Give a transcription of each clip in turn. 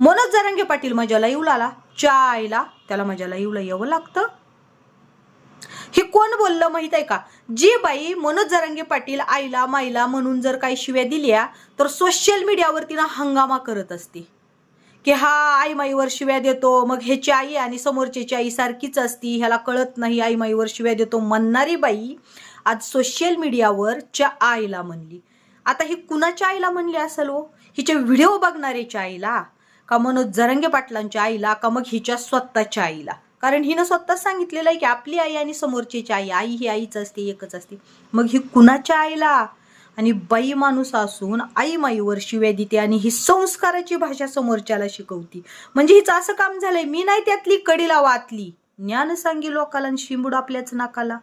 मनोज जरांगे पाटील माझ्या लाईव्हला आला चायला त्याला मजाला लाईव्हला यावं लागतं. हे कोण बोललं माहीत आहे का? जी बाई मनोज जरांगे पाटील आईला माईला म्हणून जर काही शिव्या दिल्या तर सोशल मीडियावर तिनं हंगामा करत असते. की हा आई माईवर शिव्या देतो मग ह्याची आई आणि समोरच्याची आई सारखीच असती ह्याला कळत नाही आई माईवर शिव्या देतो म्हणणारी बाई आज सोशल मीडियावर च्या आईला म्हणली. आता ही कुणाच्या आईला म्हणली असेल हो? हिचे व्हिडिओ बघणाऱ्याच्या आईला? का मनोज जरंगे पाटलांच्या आईला का मग हिच्या स्वतःच्या आईला. कारण हिनं स्वतःच सांगितलेलं आहे की आपली आई आणि समोरचीची आई आई ही आईच असते एकच असते. मग ही कुणाच्या आईला? आणि बाई माणूस असून आई माईवर शिव्या देते आणि ही संस्काराची भाषा समोरच्याला शिकवती. म्हणजे हिचं असं काम झालंय मी नाही त्यातली कडीला वाचली ज्ञान सांगी लोकाला आणि शिंबूड आपल्याच नाकाला.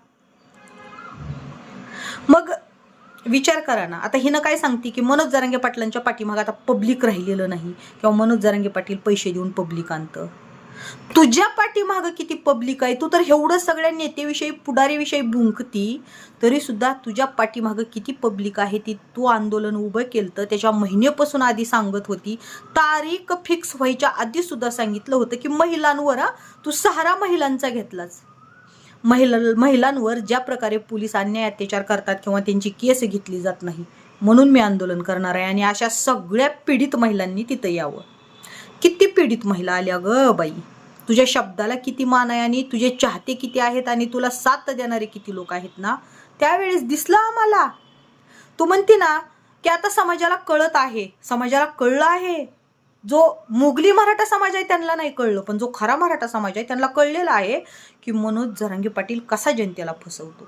मग विचार करा ना. आता हिनं काय सांगते की मनोज जरांगे पाटलांच्या पाठीमाग आता पब्लिक राहिलेलं नाही. किंवा मनोज जरांगे पाटील पैसे देऊन पब्लिक आणतं. तुझ्या पाठीमागं किती पब्लिक आहे? तू तर एवढं सगळ्या नेतेविषयी पुढारीविषयी भुंकती तरी सुद्धा तुझ्या पाठीमागं किती पब्लिक आहे ती तू आंदोलन उभं केलं तर त्याच्या महिन्यापासून आधी सांगत होती. तारीख फिक्स व्हायच्या आधी सुद्धा सांगितलं होतं की महिलांवर तू सहारा महिलांचा घेतलाच महिला महिलांवर ज्या प्रकारे पोलीस अन्याय अत्याचार करतात किंवा त्यांची केस घेतली जात नाही म्हणून मी आंदोलन करणार आहे. आणि अशा सगळ्या पीडित महिलांनी तिथं यावं. किती पीडित महिला आल्या ग बाई? तुझ्या शब्दाला किती मान आहे आणि तुझे चाहते किती आहेत आणि तुला साथ देणारे किती लोक आहेत ना? त्यावेळेस दिसलं आम्हाला. तू म्हणते ना की आता समाजाला कळत आहे समाजाला कळलं आहे. जो मुघली मराठा समाज आहे त्यांना नाही कळलं पण जो खरा मराठा समाज आहे त्यांना कळलेला आहे की मनोज जरांगे पाटील कसा जनतेला फसवतो.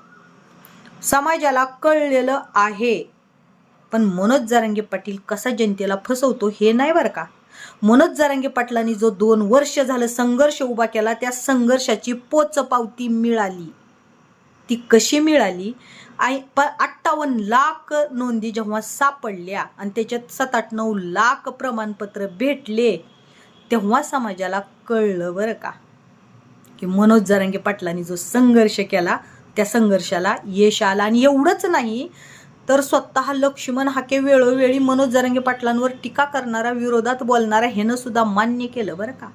समाजाला कळलेलं आहे पण मनोज जरांगे पाटील कसा जनतेला फसवतो हे नाही बरं का? मनोज जरांगे पाटलांनी जो दोन वर्ष झालं संघर्ष उभा केला त्या संघर्षाची पोचपावती मिळाली. ती कशी मिळाली? आई प अठ्ठावन्न लाख नोंदी जेव्हा सापडल्या आणि त्याच्यात सात आठ नऊ लाख प्रमाणपत्र भेटले तेव्हा समाजाला कळलं बरं का की मनोज जरांगे पाटलांनी जो संघर्ष केला त्या संघर्षाला यश आलं. आणि एवढंच नाही तर स्वतः लक्ष्मण हाके वेळोवेळी मनोज जरांगे पाटलांवर टीका करणारा विरोधात बोलणारा ह्यानं सुद्धा मान्य केलं बरं का.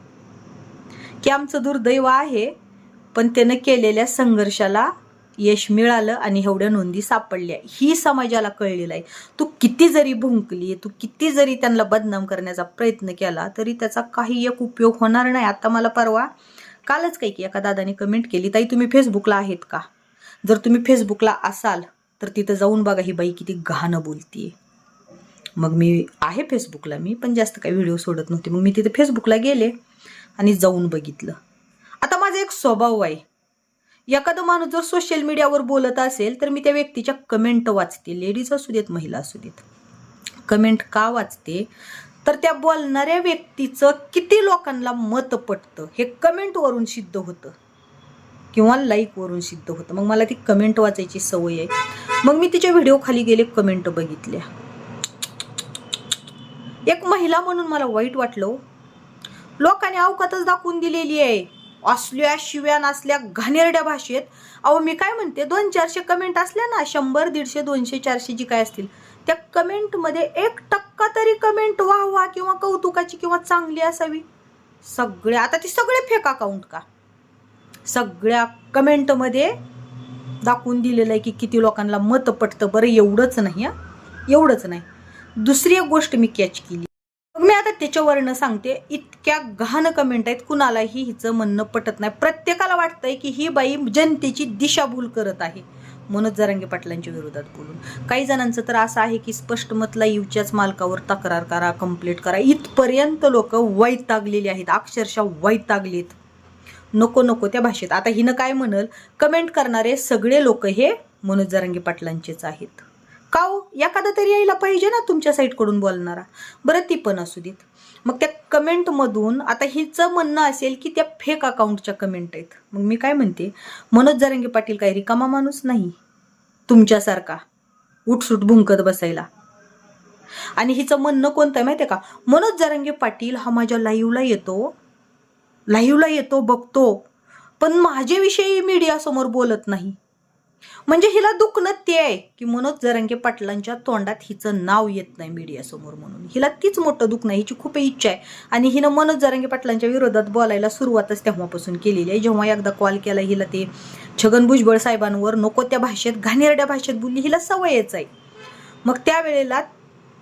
की आमचं दुर्दैव आहे पण त्यानं केलेल्या संघर्षाला यश मिळालं आणि एवढ्या नोंदी सापडल्या. ही समाजाला कळलेलं आहे. तू किती जरी भुंकली तू किती जरी त्यांना बदनाम करण्याचा प्रयत्न केला तरी त्याचा काही एक उपयोग होणार नाही. आता मला परवा कालच काही की एका दादाने कमेंट केली ताई तुम्ही फेसबुकला आहेत का? जर तुम्ही फेसबुकला असाल तर तिथं जाऊन बघा ही बाई किती घाणं बोलतीये. मग मी आहे फेसबुकला मी पण जास्त काही व्हिडिओ सोडत नव्हते. मग मी तिथे फेसबुकला गेले आणि जाऊन बघितलं. आता माझा एक स्वभाव आहे. एखादा माणूस जर सोशल मीडियावर बोलत असेल तर मी त्या व्यक्तीच्या कमेंट वाचते. लेडीज असू देत महिला असू देत. कमेंट का वाचते? तर त्या बोलणाऱ्या व्यक्तीचं किती लोकांना मत पटतं हे कमेंटवरून सिद्ध होतं. किंवा लाईकवरून सिद्ध होतं. मग मला ती कमेंट वाचायची सवय आहे. मग मी तिच्या व्हिडिओ खाली गेले कमेंट बघितल्या. एक महिला म्हणून मला वाईट वाटलं हो. लोकांनी अवकातच दाखवून दिलेली आहे. असल्या शिव्या नसल्या घाणेरड्या भाषेत. अहो मी काय म्हणते? दोन चारशे कमेंट असल्या ना शंभर दीडशे दोनशे चारशे जी काय असतील त्या कमेंटमध्ये एक टक्का तरी कमेंट वा वा किंवा कौतुकाची किंवा चांगली असावी. सगळ्या आता ती सगळे फेक अकाउंट का? सगळ्या कमेंटमध्ये दाखवून दिलेलं आहे की किती लोकांना मत पटतं बरं एवढंच नाही हा. एवढंच नाही. दुसरी एक गोष्ट मी कॅच केली. मी आता त्याच्यावरनं सांगते इतक्या घाण कमेंट आहेत कुणालाही हिचं म्हणणं पटत नाही. प्रत्येकाला वाटतंय की ही बाई जनतेची दिशाभूल करत आहे. मनोज जरांगे पाटलांच्या विरोधात बोलून. काही जणांचं तर असं आहे की स्पष्ट मतला युच्याच मालकावर तक्रार करा कंप्लीट करा. इथपर्यंत लोक वैतागलेली आहेत अक्षरशः वैतागलेत. नको नको त्या भाषेत. आता हिनं काय म्हणल? कमेंट करणारे सगळे लोक हे मनोज जरांगे पाटलांचेच आहेत. का हो? एखादा तरी यायला पाहिजे ना तुमच्या साईडकडून बोलणारा. बरं ती पण असू देत. मग त्या कमेंटमधून आता हिचं म्हणणं असेल की त्या फेक अकाउंटच्या कमेंट आहेत. मग मी काय म्हणते? मनोज जरंगे पाटील काही रिकामा माणूस नाही. तुमच्यासारखा. उठसूट भुंकत बसायला. आणि हिचं म्हणणं कोणतं आहे माहिती आहे का? मनोज जरंगे पाटील हा माझ्या लाईव्हला येतो. लाईव्हला येतो बघतो. पण माझ्याविषयी मीडियासमोर बोलत नाही. म्हणजे हिला दुखणं ते आहे की मनोज जरंगे पाटलांच्या तोंडात हिचं नाव येत नाही मीडियासमोर म्हणून. हिला तीच मोठं दुखणं हिची खूप इच्छा आहे. आणि हिनं मनोज जरंगे पाटलांच्या विरोधात बोलायला सुरुवातच तेव्हापासून केलेली आहे. जेव्हा एकदा कॉल केला हिला ते छगन भुजबळ साहेबांवर नको त्या भाषेत घाणेरड्या भाषेत बोलली हिला सवयच आहे. मग त्यावेळेला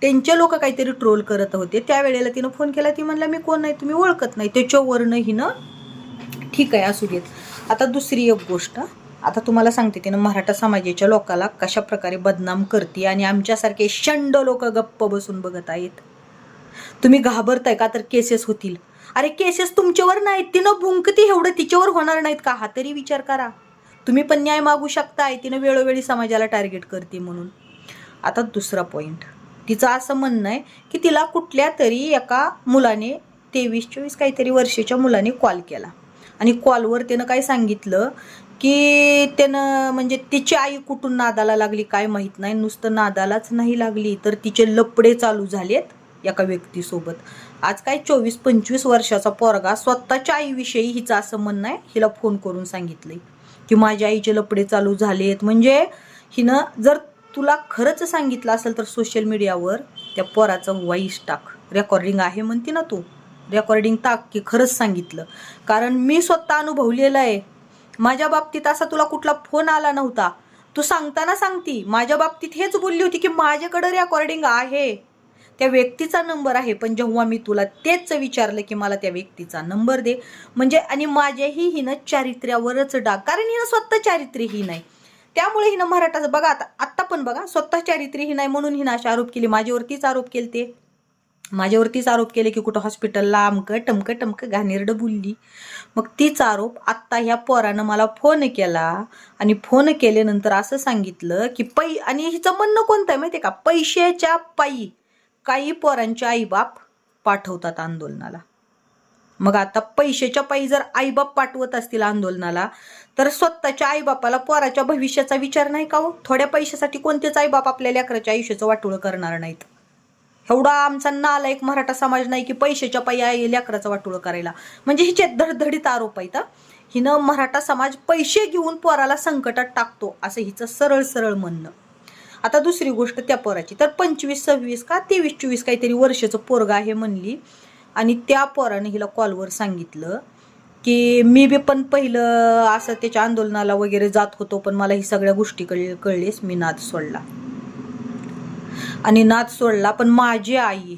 त्यांचे लोक काहीतरी ट्रोल करत होते. त्यावेळेला तिनं फोन केला ती म्हणला मी कोण नाही तुम्ही ओळखत नाही. त्याच्यावरनं हिनं ठीक आहे असू देत. आता दुसरी एक गोष्ट. आता तुम्हाला सांगते तिनं मराठा समाजाच्या लोकाला कशा प्रकारे बदनाम करते आणि आमच्यासारखे शंड लोक गप्प बसून बघत आहेत. तुम्ही घाबरताय का? तर केसेस होतील. अरे केसेस तुमच्यावर नाहीत. तिनं भुंकती एवढं तिच्यावर होणार नाहीत का? हा तरी विचार करा. तुम्ही पण न्याय मागू शकताय. तिनं वेळोवेळी समाजाला टार्गेट करते म्हणून. आता दुसरा पॉईंट तिचं असं म्हणणं आहे की तिला कुठल्या तरी एका मुलाने तेवीस चोवीस काहीतरी वर्षाच्या मुलाने कॉल केला. आणि कॉलवर त्यानं काय सांगितलं? की त्यानं म्हणजे तिची आई कुठून नादाला लागली काय माहीत नाही नुसतं नादालाच नाही लागली तर तिचे लपडे चालू झालेत एका व्यक्तीसोबत. आज काय चोवीस पंचवीस वर्षाचा पोरगा स्वतःच्या आईविषयी हिचं असं म्हणणं आहे हिला फोन करून सांगितलंय की माझ्या आईचे लपडे चालू झालेत. म्हणजे हिनं जर तुला खरंच सांगितलं असेल तर सोशल मीडियावर त्या पोराचं वॉइस टाक. रेकॉर्डिंग आहे म्हणते ना तू. रेकॉर्डिंग टाक की खरंच सांगितलं. कारण मी स्वतः अनुभवलेलं आहे. माझ्या बाबतीत असा तुला कुठला फोन आला नव्हता. तू सांगताना सांगती माझ्या बाबतीत हेच बोलली होती की माझ्याकडे रेकॉर्डिंग आहे. त्या व्यक्तीचा नंबर आहे पण जेव्हा मी तुला तेच विचारलं की मला त्या व्यक्तीचा नंबर दे म्हणजे आणि माझ्याही हिनं चारित्र्यावरच डाग कारण हिनं स्वतः चारित्र्यहीन नाही. त्यामुळे हिनं मराठाचं बघा आता आत्ता पण बघा स्वतः चारित्र्यहीन नाही म्हणून हिनं असे आरोप केले माझ्यावरतीच आरोप केले ते माझ्यावरतीच आरोप केले की कुठं हॉस्पिटलला अमकं टमकं टमकं घाणेरडं बोलली. मग तीच आरोप आत्ता ह्या पोरानं मला फोन केला आणि फोन केल्यानंतर असं सांगितलं की पै आणि हिचं म्हणणं कोणतं आहे माहिती आहे का? पैशाच्या पायी काही पोरांचे आईबाप पाठवतात आंदोलनाला. मग आता पैशाच्या पायी जर आईबाप पाठवत असतील आंदोलनाला तर स्वतःच्या आईबापाला पोराच्या भविष्याचा विचार नाही का हो? थोड्या पैशासाठी कोणतेच आईबाप आपल्या लेकराच्या आयुष्याचं वाटोळं करणार नाहीत. एवढा आमचा नालायक मराठा समाज नाही की पैशाच्या पायी आई अकराचं वाटोळं करायला. म्हणजे हिचे धडधडीत आरोप आहेत हिनं मराठा समाज पैसे घेऊन पोराला संकटात टाकतो असं हिचं सरळ सरळ म्हणणं. आता दुसरी गोष्ट त्या पोराची. तर पंचवीस सव्वीस का तेवीस चोवीस काहीतरी वर्षाचं पोरगा आहे म्हणली. आणि त्या पोराने हिला कॉलवर सांगितलं की मी बी पण पहिलं असं त्याच्या आंदोलनाला वगैरे जात होतो पण मला ही सगळ्या गोष्टी कळ कळलेस मी नाद सोडला. आणि नाद सोडला पण माझी आई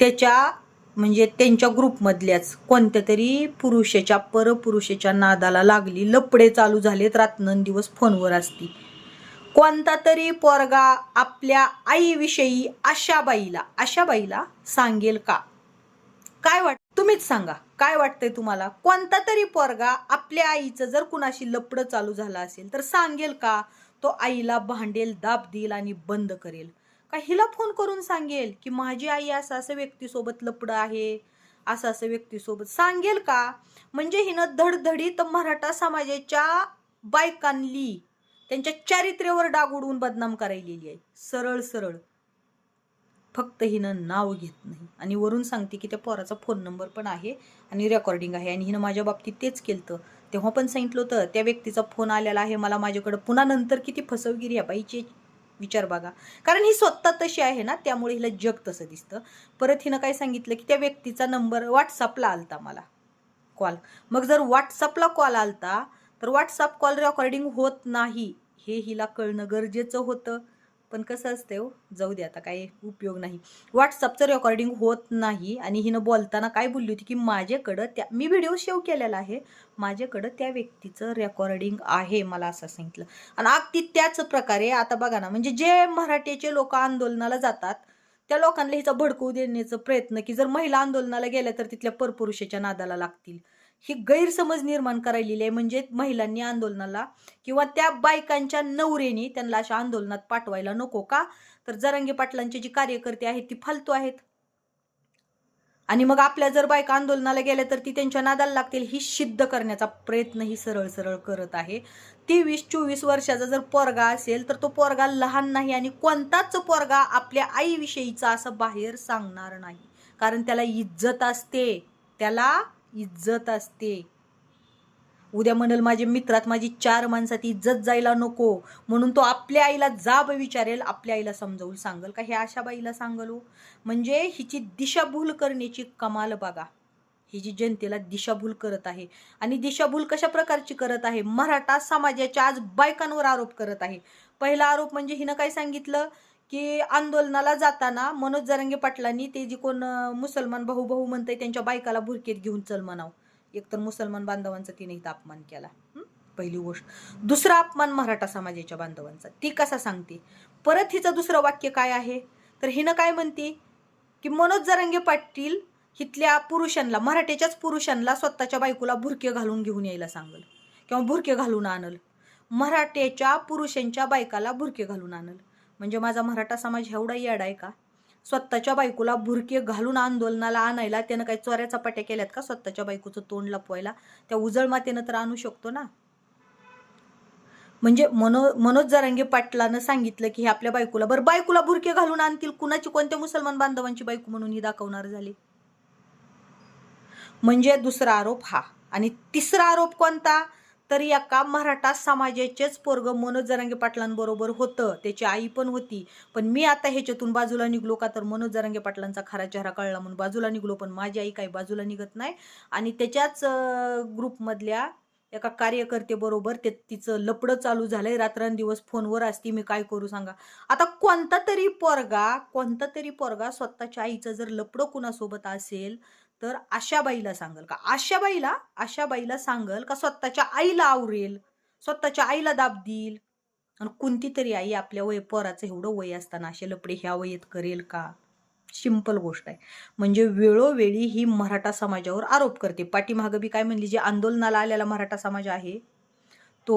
त्याच्या म्हणजे त्यांच्या ग्रुपमधल्याच कोणत्या तरी पुरुषाच्या परपुरुषाच्या नादाला लागली. लपडे चालू झालेत रात्रंदिवस फोनवर असती. कोणता तरी पोरगा आपल्या आईविषयी अशा बाईला अशा बाईला सांगेल का? काय वाट तुम्हीच सांगा. काय वाटतंय तुम्हाला? कोणता तरी पोरगा आपल्या आईचं जर कुणाशी लपडं चालू झालं असेल तर सांगेल का? तो आईला भांडेल दाब देईल आणि बंद करेल. का हिला फोन करून सांगेल की माझी आई असं असं व्यक्तीसोबत लपडं आहे असं असं व्यक्तीसोबत सांगेल का? म्हणजे हिनं धडधडीत मराठा समाजाच्या बायकांली त्यांच्या चारित्र्यावर डाग उडवून बदनाम करायलेली आहे. सरळ सरळ. फक्त हिनं नाव घेत नाही. आणि वरून सांगते की त्या पोराचा फोन नंबर पण आहे आणि रेकॉर्डिंग आहे. आणि हिनं माझ्या बाबतीत तेच केलं तेव्हा पण सांगितलं होतं त्या व्यक्तीचा फोन आलेला आहे मला माझ्याकडं पुन्हा नंतर किती फसवगिरी आहे बाईची विचार बघा. कारण ही स्वतः तशी आहे ना त्यामुळे हिला जग तसं दिसतं. परत हिनं काय सांगितलं की त्या व्यक्तीचा नंबर व्हॉट्सअपला आलता मला कॉल. मग जर व्हॉट्सअपला कॉल आलता तर व्हॉट्सअप कॉल रेकॉर्डिंग होत नाही हे हिला कळणं गरजेचं होतं. पण कसं असतं हो जाऊ दे आता काही उपयोग नाही. व्हॉट्सअपचं रेकॉर्डिंग होत नाही आणि हिनं बोलताना काय बोलली होती की माझ्याकडं त्या मी व्हिडिओ शेव केलेला आहे. माझ्याकडं त्या व्यक्तीचं रेकॉर्डिंग आहे मला असं सांगितलं. आणि अगदी त्याच प्रकारे आता बघा ना म्हणजे जे मराठीचे लोक आंदोलनाला जातात त्या लोकांना हिचा भडकवू देण्याचा प्रयत्न की जर महिला आंदोलनाला गेल्या तर तिथल्या परपुरुषाच्या नादाला लागतील. ही गैरसमज निर्माण करायलेली आहे. म्हणजे महिलांनी आंदोलनाला किंवा त्या बायकांच्या नवरेनी त्यांना अशा आंदोलनात पाठवायला नको का? तर जरांगे पाटलांचे जी कार्यकर्ते आहेत ती फालतू आहेत. आणि मग आपल्या जर बायका आंदोलनाला गेल्या तर ती त्यांच्या नादाला लागतील ही सिद्ध करण्याचा प्रयत्न ही सरळ सरळ करत आहे. तेवीस चोवीस वर्षाचा जर पोरगा असेल तर तो पोरगा लहान नाही आणि कोणताच पोरगा आपल्या आईविषयीचा असं बाहेर सांगणार नाही. कारण त्याला इज्जत असते. त्याला इज्जत असते. उद्या म्हणेल माझ्या मित्रात माझी चार माणसात इज्जत जायला नको. म्हणून तो आपल्या आईला जाब विचारेल आपल्या आईला समजावून सांगल. का हे अशा बाईला सांगलो? म्हणजे हिची दिशाभूल करण्याची कमाल बघा. ही जी जनतेला दिशाभूल करत आहे. आणि दिशाभूल कशा प्रकारची करत आहे? मराठा समाजाच्या आज बायकांवर आरोप करत आहे. पहिला आरोप म्हणजे हिनं काय सांगितलं? की आंदोलनाला जाताना मनोज जरांगे पाटलांनी ते जी कोण मुसलमान भाऊ भाऊ म्हणतंय त्यांच्या बायकाला भुरकेत घेऊन चल म्हणाव. एकतर मुसलमान बांधवांचा तिने इथं अपमान केला. पहिली गोष्ट. दुसरा अपमान मराठा समाजाच्या बांधवांचा. ती कसा सांगते? परत हिचं दुसरं वाक्य काय आहे? तर हिनं काय म्हणते? की मनोज जरांगे पाटील हिथल्या पुरुषांना मराठ्याच्याच पुरुषांना स्वतःच्या बायकोला भुरके घालून घेऊन यायला सांगल. किंवा भुरके घालून आणल. मराठ्याच्या पुरुषांच्या बायकाला भुरके घालून आणल. म्हणजे माझा मराठा समाज एवढा याड आहे का? स्वतःच्या बायकोला भुरके घालून आंदोलनाला आणायला त्यानं काही चोऱ्या चपाट्या केल्यात का स्वतःच्या बायकोचं तोंड लपवायला? त्या उजळ मातेनं तर आणू शकतो ना? म्हणजे मनो मनोज जरांगे पाटलानं सांगितलं की हे आपल्या बायकोला बरं बायकोला भुरके घालून आणतील. कुणाची कोणत्या मुसलमान बांधवांची बायको म्हणून ही दाखवणार झाली? म्हणजे दुसरा आरोप हा. आणि तिसरा आरोप कोणता? तर एका मराठा समाजाचेच पोरग मनोज जरांगे पाटलांबरोबर होतं. त्याची आई पण होती. पण मी आता ह्याच्यातून बाजूला निघलो का तर मनोज जरांगे पाटलांचा खरा चेहरा कळला म्हणून बाजूला निघलो पण माझी आई काही बाजूला निघत नाही. आणि त्याच्याच ग्रुपमधल्या एका कार्यकर्तेबरोबर ते तिचं लपडं चालू झालंय. रात्रंदिवस फोनवर असती. मी काय करू सांगा? आता कोणता तरी पोरगा कोणता तरी पोरगा स्वतःच्या आईचं जर लपडं कुणासोबत असेल तर आशाबाईला सांगल का? आशाबाईला बाईला अशा बाईला सांगल का स्वतःच्या आईला आवरेल. स्वतःच्या आईला दाब देईल. आणि कोणती तरी आई आपल्या वय पोराचं एवढं वय असताना असे लपडे ह्या वयेत करेल का? सिंपल गोष्ट आहे. म्हणजे वेळोवेळी ही मराठा समाजावर आरोप करते. पाठीमागं बी काय म्हणली जे आंदोलनाला आलेला मराठा समाज आहे तो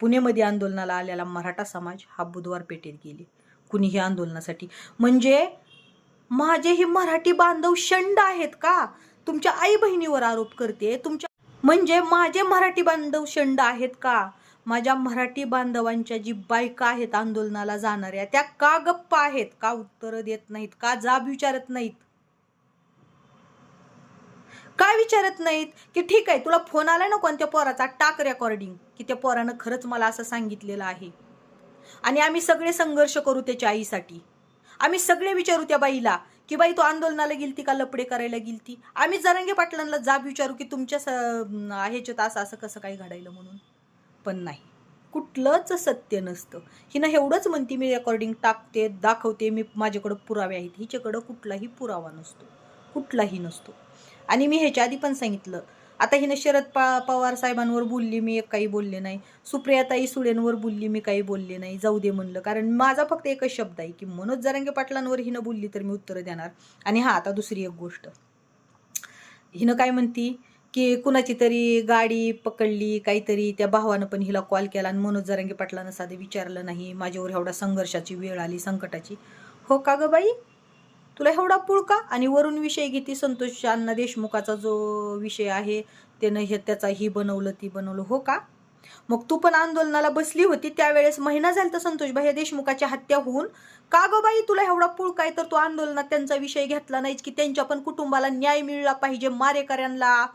पुणेमध्ये आंदोलनाला आलेला मराठा समाज हा बुधवार पेठेत गेले. कुणीही आंदोलनासाठी? म्हणजे माझे हे मराठी बांधव शंड आहेत का? तुमच्या आई बहिणीवर आरोप करते. तुमच्या म्हणजे माझे मराठी बांधव शंड आहेत का? माझ्या मराठी बांधवांच्या जी बायका आहेत आंदोलनाला जाणाऱ्या त्या का गप्प आहेत? का उत्तरं देत नाहीत? का जाब विचारत नाहीत? काय विचारत नाहीत? की ठीक आहे तुला फोन आला ना कोणत्या पोराचा? टाक रेकॉर्डिंग की त्या पोरानं खरंच मला असं सांगितलेलं आहे. आणि आम्ही सगळे संघर्ष करू त्याच्या आईसाठी. आम्ही सगळे विचारू त्या बाईला की बाई तू आंदोलनाला गेलती का? लपडे करायला गेलती? आम्ही जरांगे पाटलांना जाब विचारू की तुमच्या स ह्याच्यात असं असं कसं काही घडायलं म्हणून. पण नाही. कुठलंच सत्य नसतं. हिनं एवढंच म्हणते मी रेकॉर्डिंग टाकते दाखवते मी माझ्याकडं पुरावे आहेत. हिच्याकडं कुठलाही पुरावा नसतो. कुठलाही नसतो. आणि मी ह्याच्या आधी पण सांगितलं आता हिनं शरद पा पवार साहेबांवर बोलली मी एक काही बोलले नाही. सुप्रियाताई सुळेंवर बोलली मी काही बोलले नाही. जाऊ दे म्हणलं. कारण माझा फक्त एकच शब्द आहे की मनोज जरांगे पाटलांवर हिनं बोलली तर मी उत्तरं देणार. आणि हा आता दुसरी एक गोष्ट. हिनं काय म्हणती की कुणाची तरी गाडी पकडली काहीतरी त्या भावानं पण हिला कॉल केला आणि मनोज जरांगे पाटलानं साधं विचारलं नाही माझ्यावर एवढा संघर्षाची वेळ आली संकटाची. हो का ग बाई? तुला एवढा पुळका आणि वरून विषय घेते संतोष अण्णा देशमुखाचा जो विषय आहे त्यानं हे त्याचा ही बनवलं ती बनवलं हो का? मग तू पण आंदोलनाला बसली होती त्यावेळेस महिना झाला तर संतोष भाई देशमुखाची हत्या होऊन. का ग बाई तुला एवढा पुळका आहे तर तू आंदोलनात त्यांचा विषय घेतला नाहीच की त्यांच्या पण कुटुंबाला न्याय मिळला पाहिजे मारेकऱ्यांना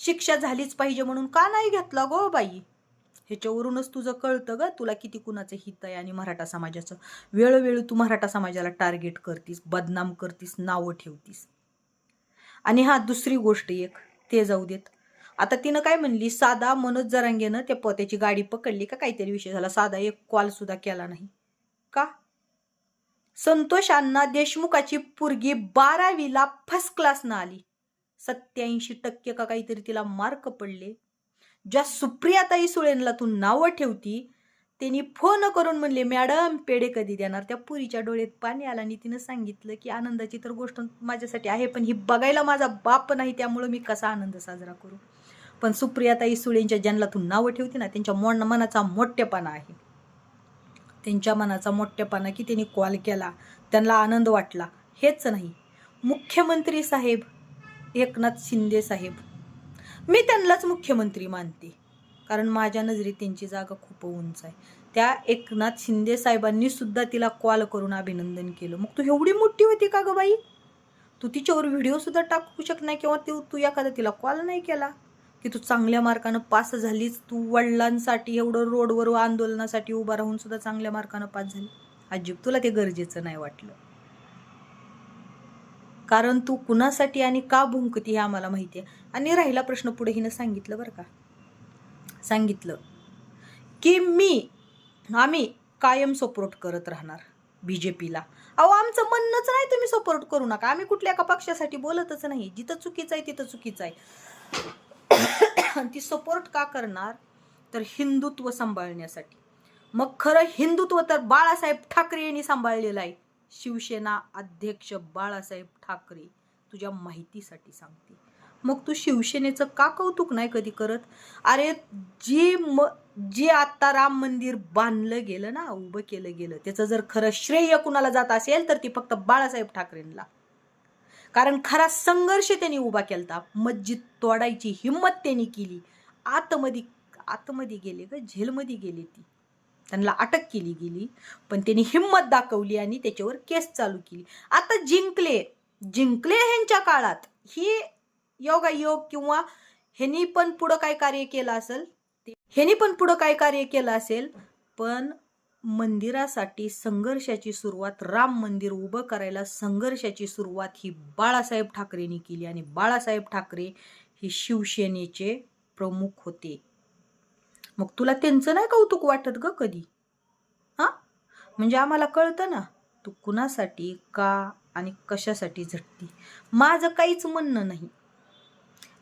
शिक्षा झालीच पाहिजे म्हणून का नाही घेतला गो बाई? ह्याच्यावरूनच तुझं कळतं ग तुला किती कुणाचं हित आहे आणि मराठा समाजाचं. वेळोवेळी तू मराठा समाजाला टार्गेट करतीस बदनाम करतीस नावं ठेवतीस. आणि हा दुसरी गोष्ट एक ते जाऊ देत. आता तिनं काय म्हणली साधा मनोज जरांगेनं त्या पोत्याची गाडी पकडली का काहीतरी विषय झाला साधा एक कॉल सुद्धा केला नाही. का? संतोष अण्णा देशमुखाची पुरगी बारावीला फर्स्ट क्लासनं आली. सत्याऐंशी टक्के का काहीतरी तिला मार्क पडले. ज्या सुप्रियाताई सुळेंला तू नावं ठेवती त्यांनी फोन करून म्हणले मॅडम पेढे कधी देणार? त्या पुरीच्या डोळ्यात पाणी आला आणि तिनं सांगितलं की आनंदाची तर गोष्ट माझ्यासाठी आहे पण ही बघायला माझा बाप नाही त्यामुळं मी कसा आनंद साजरा करू? पण सुप्रियाताई सुळेंच्या ज्यांना तू नावं ठेवते ना त्यांच्या मोन मनाचा मोठेपणा आहे. त्यांच्या मनाचा मोठेपणा की त्यांनी कॉल केला त्यांना आनंद वाटला हेच नाही. मुख्यमंत्री साहेब एकनाथ शिंदे साहेब मी त्यांनाच मुख्यमंत्री मानते. कारण माझ्या नजरेत त्यांची जागा खूप उंच आहे. त्या एकनाथ शिंदे साहेबांनी सुद्धा तिला कॉल करून अभिनंदन केलं. मग तू एवढी मोठी होती का ग बाई? तू तिच्यावर व्हिडिओ सुद्धा टाकू शकत नाही किंवा तू तू एखादा तिला कॉल नाही केला? की तू चांगल्या मार्कानं पास झालीच तू वडिलांसाठी एवढं रोडवर आंदोलनासाठी उभा राहून सुद्धा चांगल्या मार्कानं पास झाली? अजिब तुला ते गरजेचं नाही वाटलं. कारण तू कुणासाठी आणि का भुंकती हे आम्हाला माहिती आहे. आणि राहिला प्रश्न पुढे हिनं सांगितलं बरं का. सांगितलं की मी आम्ही कायम सपोर्ट करत राहणार बी जे पीला अहो आमचं म्हणणंच नाही तुम्ही सपोर्ट करू नका. आम्ही कुठल्या एका पक्षासाठी बोलतच नाही. जिथं चुकीचं आहे तिथं चुकीचं आहे. ती सपोर्ट का करणार? तर हिंदुत्व सांभाळण्यासाठी. मग खरं हिंदुत्व तर बाळासाहेब ठाकरे यांनी सांभाळलेलं आहे. शिवसेना अध्यक्ष बाळासाहेब ठाकरे तुझ्या माहितीसाठी सांगते. मग तू शिवसेनेचं का कौतुक नाही कधी करत? अरे जे म जे आता राम मंदिर बांधलं गेलं ना उभं केलं गेलं त्याचं जर खरं श्रेय कुणाला जात असेल तर ती फक्त बाळासाहेब ठाकरेंना. कारण खरा संघर्ष त्यांनी उभा केलता. मस्जिद तोडायची हिंमत त्यांनी केली. आतमध्ये आतमध्ये गेले ग झेलमध्ये गेले ती. त्यांना अटक केली गेली पण त्यांनी हिंमत दाखवली आणि त्याच्यावर केस चालू केली. आता जिंकले जिंकले ह्यांच्या काळात ही योगायोग किंवा ह्यांनी पण पुढं काय कार्य केलं असेल? ह्यांनी पण पुढं काय कार्य केलं असेल? पण मंदिरासाठी संघर्षाची सुरुवात राम मंदिर उभं करायला संघर्षाची सुरुवात ही बाळासाहेब ठाकरेंनी केली आणि बाळासाहेब ठाकरे हे शिवसेनेचे प्रमुख होते. मग तुला त्यांचं नाही कौतुक वाटत ग कधी? हां? म्हणजे आम्हाला कळतं ना तू कुणासाठी का आणि कशासाठी झटती? माझं काहीच म्हणणं नाही.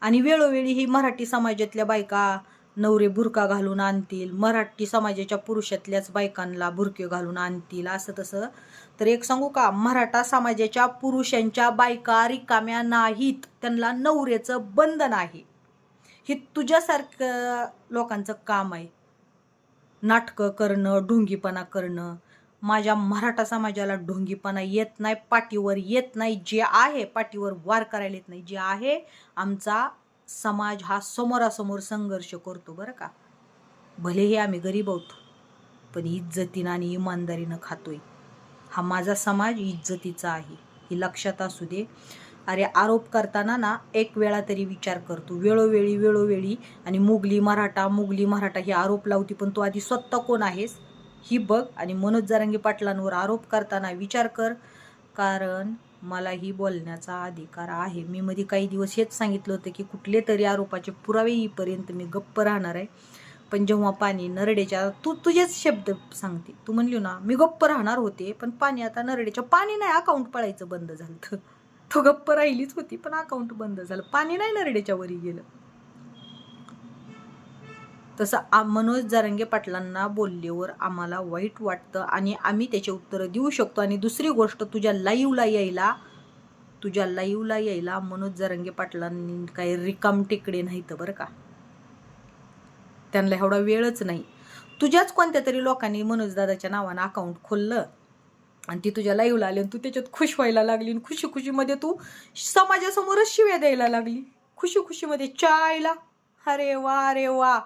आणि वेळोवेळी ही मराठी समाजातल्या बायका नवरे बुरका घालून आणतील मराठी समाजाच्या पुरुषातल्याच बायकांना भुरके घालून आणतील असं तसं. तर एक सांगू का मराठा समाजाच्या पुरुषांच्या बायका रिकाम्या नाहीत त्यांना नवऱ्याचं बंधन आहे. हे तुझ्यासारखं लोकांचं काम आहे. नाटकं करणं ढोंगीपणा करणं. माझ्या मराठा समाजाला ढोंगीपणा येत नाही पाठीवर येत नाही जे आहे पाठीवर वार करायला येत नाही जे आहे आमचा समाज हा समोरासमोर संघर्ष करतो बरं का. भलेही आम्ही गरीब आहोत पण इज्जतीनं आणि इमानदारीनं खातोय. हा माझा समाज इज्जतीचा आहे. हे लक्षात असू दे. अरे आरोप करताना ना एक वेळा तरी विचार करतो वेळोवेळी वेळोवेळी आणि मुगली मराठा मुगली मराठा हे आरोप लावती पण तू आधी स्वतः कोण आहेस ही बघ आणि मनोज जारंगी पाटलांवर आरोप करताना विचार कर. कारण मला ही बोलण्याचा अधिकार आहे. मी मध्ये काही दिवस हेच सांगितलं होतं की कुठले तरी आरोपाचे पुरावे येईपर्यंत मी गप्प राहणार आहे. पण जेव्हा पाणी नरडेच्या तू तुझेच शब्द सांगते. तू म्हणली ना मी गप्प राहणार होते पण पाणी आता नरडेच्या पाणी नाही अकाउंट पळायचं बंद झालं तो गप्प राहिलीच होती पण अकाउंट बंद झालं. पाणी नाही नरडेच्या वरी गेलं. तसं आ मनोज जारंगे पाटलांना बोलल्यावर आम्हाला वाईट वाटतं आणि आम्ही त्याचे उत्तरं देऊ शकतो. आणि दुसरी गोष्ट तुझ्या लाईव्हला यायला तुझ्या लाईव्हला यायला मनोज जारंगे पाटलांनी काही रिकाम टेकडे तर बरं का. त्यांना एवढा वेळच नाही. तुझ्याच कोणत्या तरी लोकांनी मनोजदादाच्या नावानं अकाउंट खोललं. आणि ती तुझ्या लाईव्हला आली आणि तू त्याच्यात खुश व्हायला लागली आणि खुशी खुशीमध्ये तू समाजासमोरच शिव्या द्यायला लागली. खुशी खुशीमध्ये चायला अरे वा अरे वा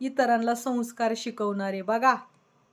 इतरांना संस्कार शिकवणारे बघा.